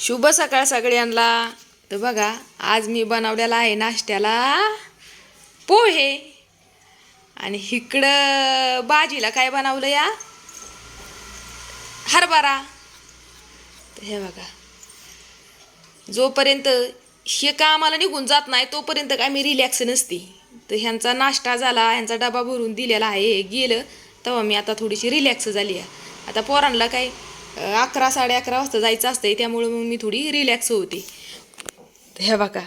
शुभ सकाळ सगळ्यांना. तर बघा आज मी बनवलेला आहे नाश्त्याला पोहे. आणि इकडं बाजीला काय बनवलं या? हरभरा. तर हे बघा जोपर्यंत हे कामाला निघून जात नाही तोपर्यंत काय मी रिलॅक्स नसते. तर ह्यांचा नाश्ता झाला ह्यांचा डबा भरून दिलेला आहे. हे गेलं तेव्हा मी आता थोडीशी रिलॅक्स झाली आहे. आता पोरांना काय अकरा साडे अकरा वाजता जायचं असतंय त्यामुळं मग मी थोडी रिलॅक्स होते. तर हे बघा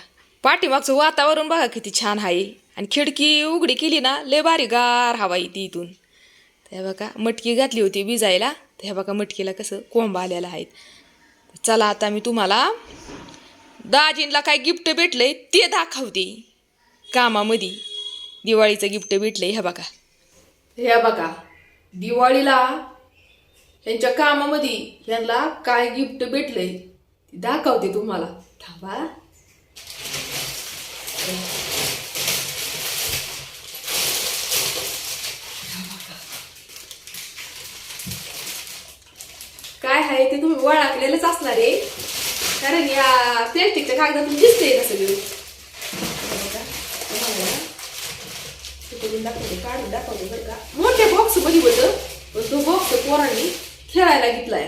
पाठीमागचं वातावरण बघा किती छान आहे. आणि खिडकी उघडी केली ना लय भारी गार हवा येते इथून. तर हे बघा मटकी घातली होती भिजायला. तर हे बघा मटकीला कसं कोंब आलेलं आहेत चला आता मी तुम्हाला दाजींला काय गिफ्ट भेटलंय ते दाखवते. कामामध्ये दिवाळीचं गिफ्ट भेटलंय हे बघा. हे बघा दिवाळीला यांच्या कामामध्ये यांना काय गिफ्ट भेटलंय दाखवते तुम्हाला. थांबा. काय आहे ते तुम्ही ओळखलेलंच असणार आहे. कारण या प्लॅस्टिकच्या कागदातून दिसते ना सगळं. दाखवते? काढून दाखवते बरं का. मोठ्या बॉक्समध्ये होतं. तो बॉक्स पोरांनी खेळायला घेतलाय.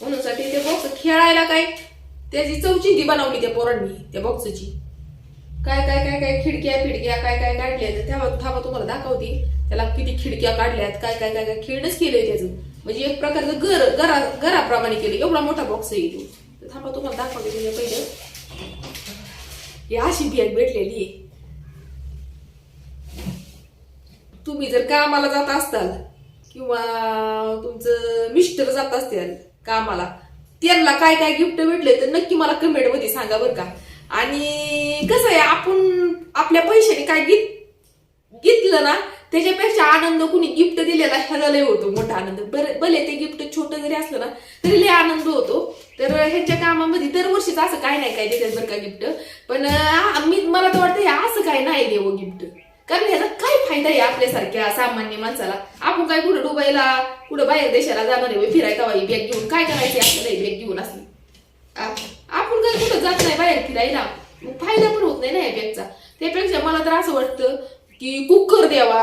म्हणून साठी ते बॉक्स खेळायला काय त्याची चौचिंदी बनवली त्या पोरांनी त्या बॉक्सची काय काय काय काय खिडक्या फिडक्या काय काय काढल्या तर तेव्हा थांबा तुम्हाला दाखवते. त्याला किती खिडक्या काढल्यात काय काय काय काय खेळणंच केलंय त्याचं. म्हणजे एक प्रकारचं घर घरा घराप्रमाणे केलं एवढा मोठा बॉक्स आहे तो. थांबा तुम्हाला दाखवते तुझ्या पहिलं. ही अशी बॅग भेटलेली आहे. तुम्ही जर कामाला जात असताल किंवा तुमचं मिस्टर जात असतील कामाला त्यांना काय काय गिफ्ट भेटले तर नक्की मला कमेंटमध्ये सांगा बरं का. आणि कसं आहे आपण आपल्या पैशाने काय गीत घेतलं ना त्याच्यापेक्षा आनंद कुणी गिफ्ट दिलेला ह्याला लय होतो मोठा आनंद. बरं भले ते गिफ्ट छोटं जरी असलं ना तरी लय आनंद होतो. तर ह्यांच्या कामामध्ये दरवर्षीच असं काय नाही काय देतात बरं का गिफ्ट पण मी मला तर वाटतं हे असं काय नाही देवं गिफ्ट कारण ह्याचा काय फायदा आहे आपल्यासारख्या सामान्य माणसाला? आपण काय कुठं दुबईला कुठं बाहेर देशाला जाणार आहे फिरायचा बॅग घेऊन? काय करायचे आपल्याला बॅग घेऊन असली आपण काय कुठं जात नाही बाहेर फिरायला? फायदा पण होत नाही ना या बॅगचा त्यापेक्षा मला तर असं वाटतं की कुकर द्यावा.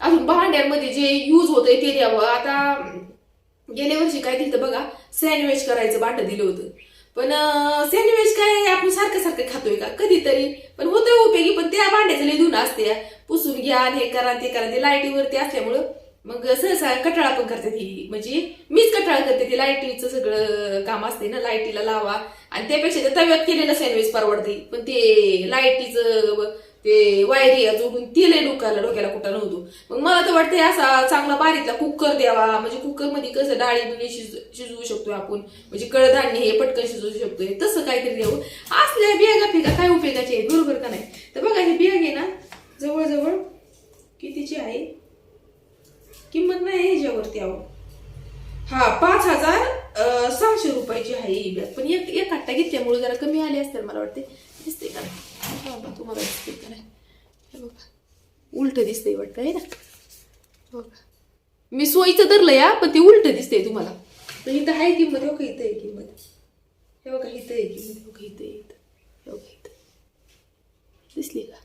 अजून भांड्यांमध्ये जे युज होतंय ते द्यावं. आता गेल्या वर्षी काय दिलं बघा? सँडविच करायचं भांड दिलं होतं. पण सँडविच काय आपण सारखं सारखं खातोय का? कधीतरी. पण होतं उपयोगी पण त्या भांड्याचं लय धुणं असते पुसून घ्या हे करा ते करा. ते लाईटीवरती असल्यामुळं मग सहसा कटाळा पण करते ती. म्हणजे मीच कटाळा करते ते लाईटीचं सगळं काम असते ना लाईटीला लावा. आणि त्यापेक्षा ते तव्यात केलेलं सँडविच परवडते. पण ते लाईटीचं ते वायरी जोडून तिला लय डोक्याला डोक्याला कुठं नव्हतो. मग मला तर वाटतंय असा चांगला बारीकला कुकर द्यावा. म्हणजे कुकरमध्ये कसं डाळी बिळी शिज शिजवू शकतोय आपण. म्हणजे कडधान्य हे पटकन शिजवू शकतोय. तसं काहीतरी द्यावं. असल्या बियागा फेगा काय उपयोगाचे आहे बरोबर का नाही? तर बघा हे बियाग आहे ना. जवळजवळ कितीची आहे? किंमत नाही ह्याच्यावरती आहो हा पाच हजार सहाशे रुपयाची आहे ही बॅग पण एक एक आट्टा घेतल्यामुळे जरा कमी आली असतील मला वाटते. दिसते का नाही? तुम्हाला दिसते का नाही? बघा. उलट दिसतंय वाटतं आहे ना? हो का? मी सोयीचं धरलं या पण ते उलट दिसतंय तुम्हाला. तर इथं आहे किंमत हो का? इथं आहे किंमत. हे बघा इथं आहे किंमत हो का? इथं इथं. हे इथं. दिसली का?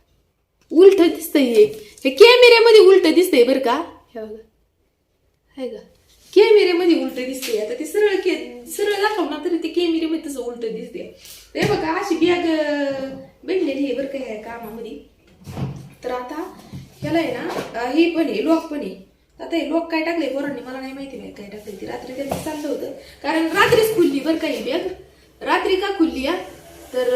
उलट दिसतंय हे. हे कॅमेऱ्यामध्ये उलट दिसतंय बरं का? हे बघा. आहे का कॅमेऱ्यामध्ये उलट दिसते आता ते सरळ के सरळ दाखवणार तरी ते कॅमेऱ्यामध्ये तसं उलट दिसते ते बघा अशी बॅग भेटलेली आहे बरं का ह्या कामामध्ये. तर आता ह्याला आहे ना हे पण आहे लॉक पण आहे. आता हे लोक काय टाकले पोरांनी? मला नाही माहिती नाही काय टाकले ती. रात्री त्यांनी चाललं होतं. कारण रात्रीच खुलली बरं का ही बॅग रात्री का खुलली या तर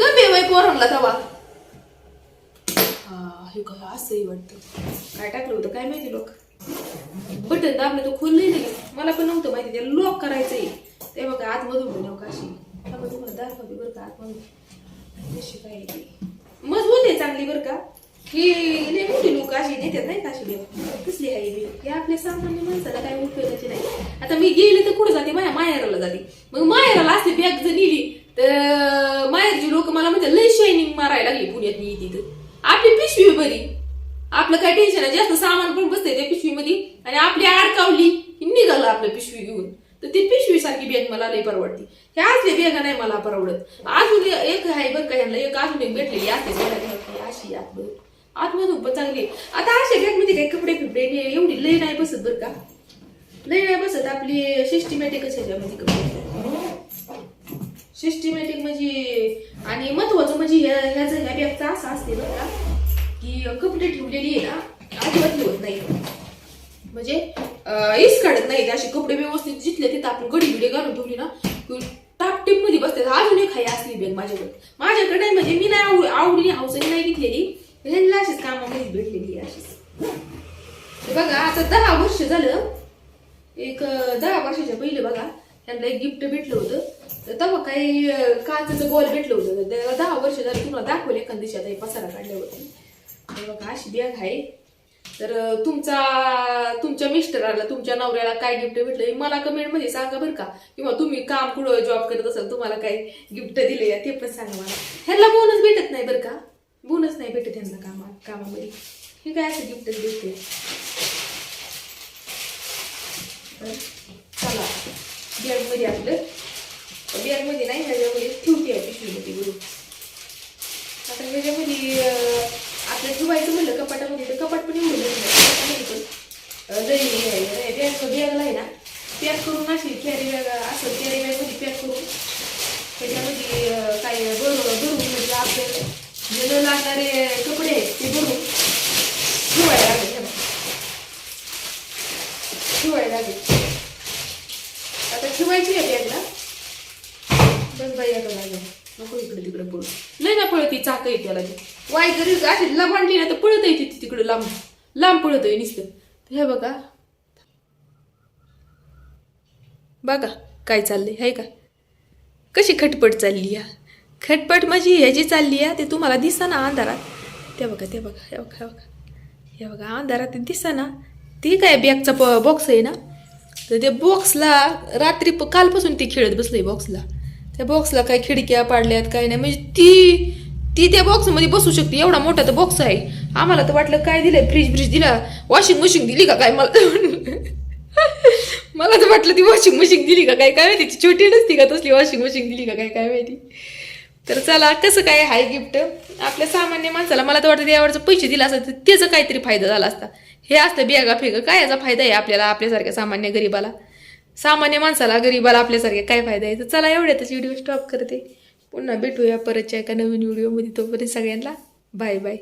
गमे वय पोरांना तवा. हा हे काय असंही वाटतं. काय टाकलं होतं काय माहिती लोक? बटन दाबलं तर खुललं नाही मला पण नव्हतं माहिती त्याला लॉक करायचंय. ते बघा आतमधून बनव काशी. त्यामुळे तुम्हाला दाखवते बरं का आतमधून. कशी काय मजबूत आहे चांगली बरं का. ही लई मोठी लोक अशी नेतात नाही काशी देव कसली आहे मी हे आपल्या सामान्य माणसाला काय उपयोगाची नाही. आता मी गेले तर कुठं जाते? माझ्या माहेराला जाते. मग माहेराला असते बॅग जर नेली तर माहेरची लोक मला म्हणतात लई शायनिंग मारायला लागली पुण्यात मी तिथं आपली पिशवी बरी आपलं काय टेन्शन आहे? जास्त सामान पण बसते त्या पिशवीमध्ये आणि आपली अडकावली की निघालं आपलं पिशवी घेऊन. तर ती पिशवी सारखी बॅग मला लई परवडती. ह्या असली बॅगा नाही मला परवडत. अजून एक आहे बरं का ह्यांना. एक अजून एक भेटलेली असते. बघा अशी आत आतमधून पण चांगली आहे. आता अशा बॅगमध्ये काही कपडे फिपडे एवढी लई नाही बसत बरं का. लई नाही बसत. आपली सिस्टमॅटिकच ह्याच्यामध्ये कपडे. सिस्टमॅटिक म्हणजे आणि महत्वाचं म्हणजे ह्या ह्याचं ह्या बॅगचा असं असते बरं का की कपडे ठेवलेली आहे ना अजिबात ठेवत नाही. म्हणजे इस काढत नाही असे कपडे व्यवस्थित जिथले तिथं आपण गडी बिडी घालून ठेवली ना टापटीपमध्ये बसते अजून एक आहे असली बॅग माझ्याकडे. माझ्याकडे नाही म्हणजे मी नाही आवड आवडली हावसाने नाही घेतलेली. ह्यांना अशीच कामामध्ये भेटलेली अशीच. बघा आता दहा वर्ष झालं. एक दहा वर्षाच्या पहिले बघा त्यांना एक गिफ्ट भेटलं होतं. तर तेव्हा काही काचेचं बॉल भेटलं होतं. तर त्याला दहा वर्ष झाली तुम्हाला दाखवले एखाद दिशा आता हे पसारा काढल्यावरती तर बघा अशी बॅग आहे? तर तुमचा तुमच्या मिस्टराला तुमच्या नवऱ्याला काय गिफ्ट भेटलं हे मला कमेंटमध्ये सांगा बरं का. किंवा तुम्ही काम कुठं जॉब करत असाल तुम्हाला काय गिफ्ट दिले ते पण सांगा मला. ह्यांना बोनस भेटत नाही बरं का. बोनस नाही भेटत ह्यांना कामा कामामध्ये. हे काय असं गिफ्ट भेटते तर चला बॅगमध्ये आपलं बॅगमध्ये नाही ह्याच्यामध्ये ठेवते आहे पिशवीमध्ये गुरु आता ह्याच्यामध्ये अं, आपलं ठेवायचं म्हणलं कपाटामध्ये तर कपाट पण एवढं कपाटामध्ये पण दही आहे. बॅग बॅगला आहे ना पॅक करून अशी कॅरी बॅग असं कॅरी बॅगमध्ये पॅक करून त्याच्यामध्ये काय बरोबर भरून म्हणजे आपले जे न लागणारे कपडे आहेत ते भरून ठेवायला लागेल ठेवायला लागेल आता ठेवायची आहे बॅगला बस बाई आता लागेल नको इकडे तिकडे नाही ना पळत ती चाक आहे त्याला ती वाय जरी अशी लबाडली ना तर पळत आहे ती तिकडे लांब. लांब पळत आहे नुसतं. हे बघा. बघा काय चाललंय आहे का? कशी खटपट चालली या. खटपट म्हणजे माझी ह्याची चालली आहे ते तुम्हाला दिसा ना अंधारात. ते बघा ते बघा हे बघा हे बघा. हे बघा अंधारात दिसा ना. ती काय बॅगचा प बॉक्स आहे ना? तर त्या बॉक्सला रात्री प कालपासून ती खेळत बसली बॉक्सला त्या बॉक्सला काय खिडक्या पाडल्यात काय नाही. म्हणजे ती ती त्या बॉक्समध्ये बसू शकते. एवढा मोठा तर बॉक्स आहे. आम्हाला तर वाटलं काय दिलंय? फ्रीज फ्रीज दिला. वॉशिंग मशीन दिली का काय? मला तर मला तर वाटलं ती वॉशिंग मशीन दिली का काय? काय माहिती ती छोटी नसती का तसली वॉशिंग मशीन दिली का काय? काय माहिती. तर चला कसं काय हाय गिफ्ट आपल्या सामान्य माणसाला मला तर वाटतं यावरचं पैसे दिला असतं तर त्याचा काहीतरी फायदा झाला असता. हे असतं बियागा फेगा काय याचा फायदा आहे आपल्याला आपल्यासारख्या सामान्य गरीबाला? सामान्य माणसाला गरीबाला आपल्यासारखे काय फायदा आहे? तर चला एवढ्यातच व्हिडिओ स्टॉप करते. पुन्हा भेटूया परतच्या एका नवीन व्हिडिओमध्ये तोपर्यंत सगळ्यांना बाय बाय